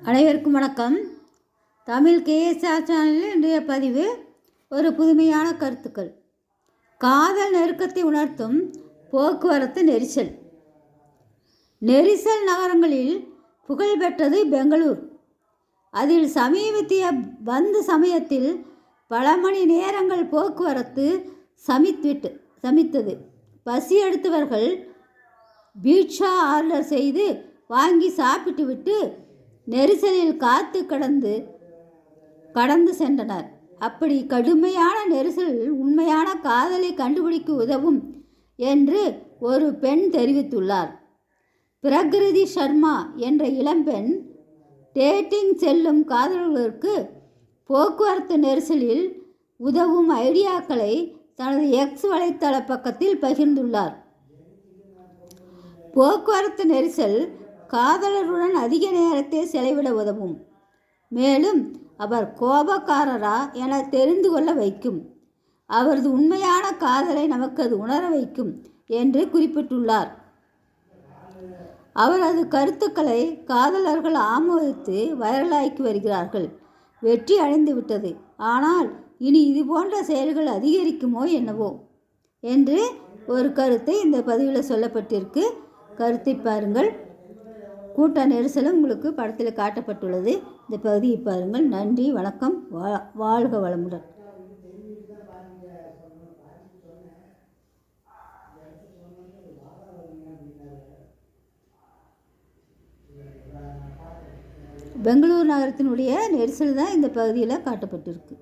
அனைவருக்கும் வணக்கம். தமிழ் கேஎஸ்ஆர் சேனலில் இன்றைய பதிவு ஒரு புதுமையான கருத்துக்கள். காதல் நெருக்கத்தை உணர்த்தும் போக்குவரத்து நெரிசல். நெரிசல் நகரங்களில் புகழ்பெற்றது பெங்களூர். அதில் சமீபத்திய பந்து சமயத்தில் பல மணி நேரங்கள் போக்குவரத்து சமித்விட்டு சமித்தது. பசி எடுத்தவர்கள் பீட்சா ஆர்டர் செய்து வாங்கி சாப்பிட்டு விட்டு நெரிசலில் காத்து கடந்து கடந்து சென்றனர். அப்படி கடுமையான நெரிசல் உண்மையான காதலை கண்டுபிடிக்க உதவும் என்று ஒரு பெண் தெரிவித்துள்ளார். பிரகிருதி சர்மா என்ற இளம்பெண் டேட்டிங் செல்லும் காதலர்களுக்கு போக்குவரத்து நெரிசலில் உதவும் ஐடியாக்களை தனது எக்ஸ் வலைத்தள பக்கத்தில் பகிர்ந்துள்ளார். போக்குவரத்து நெரிசல் காதலருடன் அதிக நேரத்தை செலவிட உதவும். மேலும் அவர் கோபக்காரரா என தெரிந்து கொள்ள வைக்கும். அவரது உண்மையான காதலை நமக்கு அது உணர வைக்கும் என்று குறிப்பிட்டுள்ளார். அவரது கருத்துக்களை காதலர்கள் ஆமோதித்து வைரலாக்கி வருகிறார்கள். வெற்றி அடைந்து விட்டது. ஆனால் இனி இது போன்ற செயல்கள் அதிகரிக்குமோ என்னவோ? என்று ஒரு கருத்தை இந்த பதிவில் சொல்லப்பட்டிருக்கு. கருத்தை பாருங்கள். கூட்ட நெரிசலும் உங்களுக்கு படத்தில் காட்டப்பட்டுள்ளது. இந்த பகுதியை பாருங்கள். நன்றி வணக்கம். வா வாழ்க வளமுடன். பெங்களூர் நகரத்தினுடைய நெரிசல் தான் இந்த பகுதியில் காட்டப்பட்டிருக்கு.